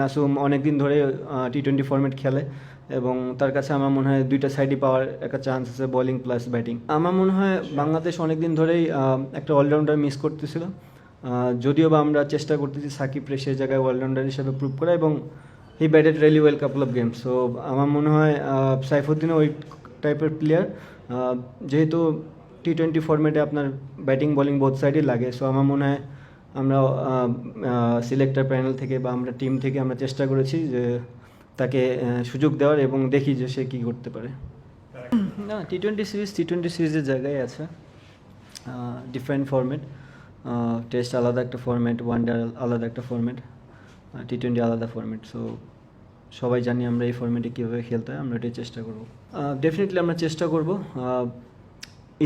নাসুম অনেক দিন ধরে টি টোয়েন্টি ফরম্যাট খেলে এবং তার কাছে আমার মনে হয় দুইটা সাইডই পাওয়ার একটা চান্স আছে বোলিং প্লাস ব্যাটিং আমার মনে হয় বাংলাদেশ অনেক দিন ধরেই একটা অলরাউন্ডার মিস করতেছিল। যদিও বা আমরা চেষ্টা করতেছি সাকিব রে সেই জায়গায় অলরাউন্ডার হিসেবে প্রুভ করা এবং he batted really well couple of games so আমার মনে হয় সাইফুদ্দিনও ওই টাইপের প্লেয়ার যেহেতু টি টোয়েন্টি ফরম্যাটে আপনার ব্যাটিং বোলিং বোথ সাইডই লাগে। সো আমার মনে হয় আমরা সিলেক্টর প্যানেল থেকে বা আমরা টিম থেকে আমরা চেষ্টা করেছি যে তাকে সুযোগ দেওয়ার এবং দেখি যে সে কী করতে পারে। না T twenty series T twenty সিরিজের জায়গায় আছে। ডিফারেন্ট ফরম্যাট টেস্ট আলাদা একটা ফরম্যাট ওয়ানডে আলাদা একটা ফরম্যাট টি টোয়েন্টি আলাদা ফরম্যাট সো সবাই জানি আমরা এই ফরম্যাটে কীভাবে খেলতে হয় আমরা এটাই চেষ্টা করব। ডেফিনেটলি আমরা চেষ্টা করব।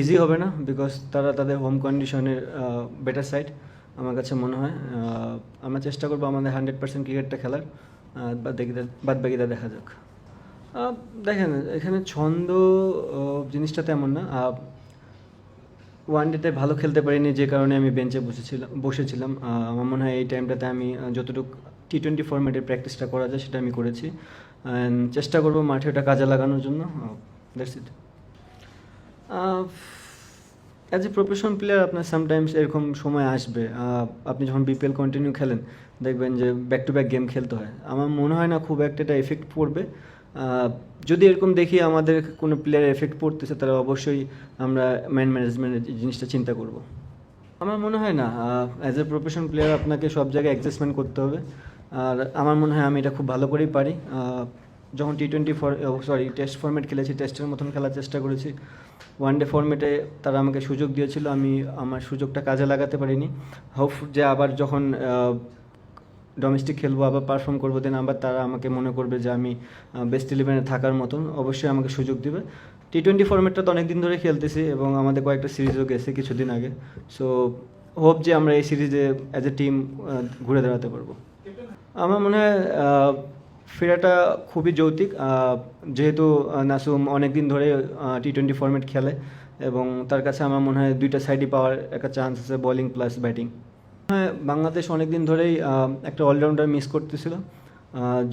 ইজি হবে না বিকজ তারা তাদের হোম কন্ডিশনের বেটার সাইড আমার কাছে মনে হয় আমরা চেষ্টা করব আমাদের হান্ড্রেড পার্সেন্ট ক্রিকেটটা খেলার বাদ বাকিটা দেখা যাক। দেখেন, এখানে ছন্দ জিনিসটা তেমন না। ওয়ান ডেতে ভালো খেলতে পারিনি যে কারণে আমি বেঞ্চে বসেছিলাম বসেছিলাম। আমার মনে হয় এই টাইমটাতে আমি যতটুকু টি টোয়েন্টি ফরম্যাটের প্র্যাকটিসটা করা যায় সেটা আমি করেছি। অ্যান্ড চেষ্টা করব মাঠে ওটা কাজে লাগানোর জন্য। That's it as a profession player আপনার সামটাইমস এরকম সময় আসবে। আপনি যখন বিপিএল কন্টিনিউ খেলেন, দেখবেন যে ব্যাক টু ব্যাক গেম খেলতে হয়। আমার মনে হয় না খুব একটা এটা এফেক্ট পড়বে। যদি এরকম দেখি আমাদের কোনো প্লেয়ারের এফেক্ট পড়তেছে, তাহলে অবশ্যই আমরা ম্যান ম্যানেজমেন্টের জিনিসটা চিন্তা করব। আমার মনে হয় না অ্যাজ এ প্রফেশন প্লেয়ার আপনাকে সব জায়গায় অ্যাডজাস্টমেন্ট করতে হবে। আর আমার মনে হয় আমি এটা খুব ভালো করেই পারি। যখন T twenty for sorry test format খেলেছি টেস্টের মতন খেলার চেষ্টা করেছি। ওয়ান ডে ফরম্যাটে তারা আমাকে সুযোগ দিয়েছিল, আমি আমার সুযোগটা কাজে লাগাতে পারিনি। হোপ যে আবার যখন ডোমেস্টিক খেলব, আবার পারফর্ম করব দেন আবার তারা আমাকে মনে করবে যে আমি বেস্ট ইলেভেনে থাকার মতন, অবশ্যই আমাকে সুযোগ দিবে। টি টোয়েন্টি ফরম্যাটটা তো অনেক দিন ধরে খেলতেছি এবং আমাদের কয়েকটা সিরিজও গেছে কিছুদিন আগে। সো হোপ যে আমরা এই সিরিজে অ্যাজ এ টিম ঘুরে দাঁড়াতে পারব। আমার মনে হয় ফেরাটা খুবই যৌতিক যেহেতু নাসুম অনেক দিন ধরে টি টোয়েন্টি ফরম্যাট খেলে এবং তার কাছে আমার মনে হয় দুইটা সাইডই পাওয়ার একটা চান্স আছে বোলিং প্লাস ব্যাটিং হ্যাঁ বাংলাদেশ অনেক দিন ধরেই একটা অলরাউন্ডার মিস করতেছিল।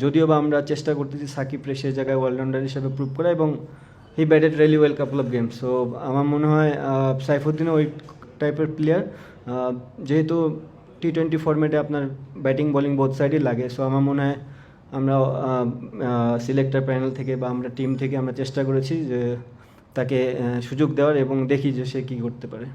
যদিও বা আমরা চেষ্টা করতেছি সাকিব রে সেই জায়গায় অলরাউন্ডার হিসেবে প্রুভ করা এবং he batted really well couple of games so আমার মনে হয় সাইফুদ্দিনও ওই টাইপের প্লেয়ার যেহেতু টি টোয়েন্টি ফরম্যাটে আপনার ব্যাটিং বোলিং বোথ সাইডই লাগে। সো আমার মনে হয় আমরা সিলেক্টর প্যানেল থেকে বা আমরা টিম থেকে আমরা চেষ্টা করেছি যে তাকে সুযোগ দেওয়ার এবং দেখি যে সে কী করতে পারে।